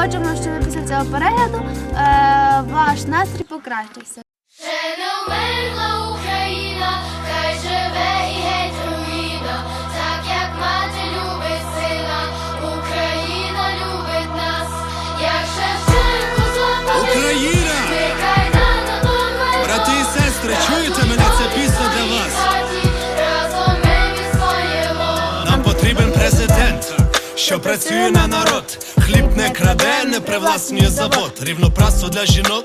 хочемо, щоб після цього перегляду е, ваш настрій покращився. Ще не вмерла Україна, хай живе і геть руїна, так як мати любить сина, Україна любить нас, як Шевченко заповів, Україна! нехай на порвемо. Брати і сестри, чуєте що працює на народ. Хліб не краде, не привласнює завод. Рівноправство для жінок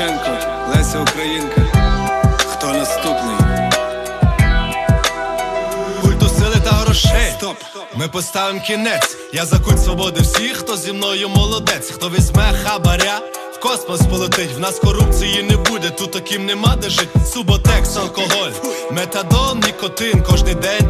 Шевченко, Леся Українка. Хто наступний? Культу сили та грошей. Стоп! Ми поставимо кінець. Я за культ свободи всіх, хто зі мною молодець, хто візьме хабаря. В космос полетить, в нас корупції не буде, тут таким нема де жить. Суботекс, алкоголь, метадон, нікотин. Кожний день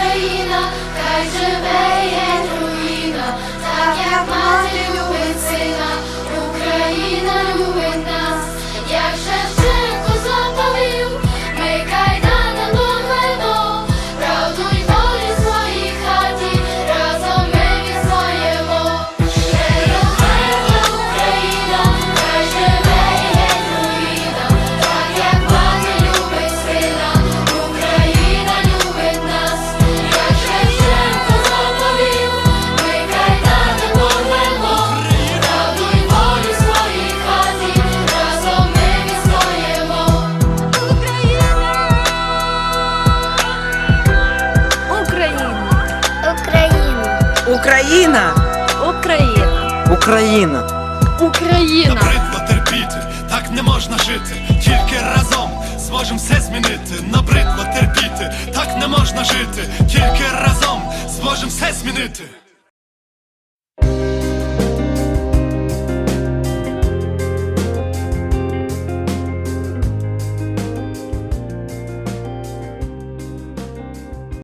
Україна, хай живе є руїна, так як мати Україна! Україна! Україна! Україна! Набридло терпіти, так не можна жити. Тільки разом зможем все змінити. Набридло терпіти, так не можна жити. Тільки разом зможем все змінити.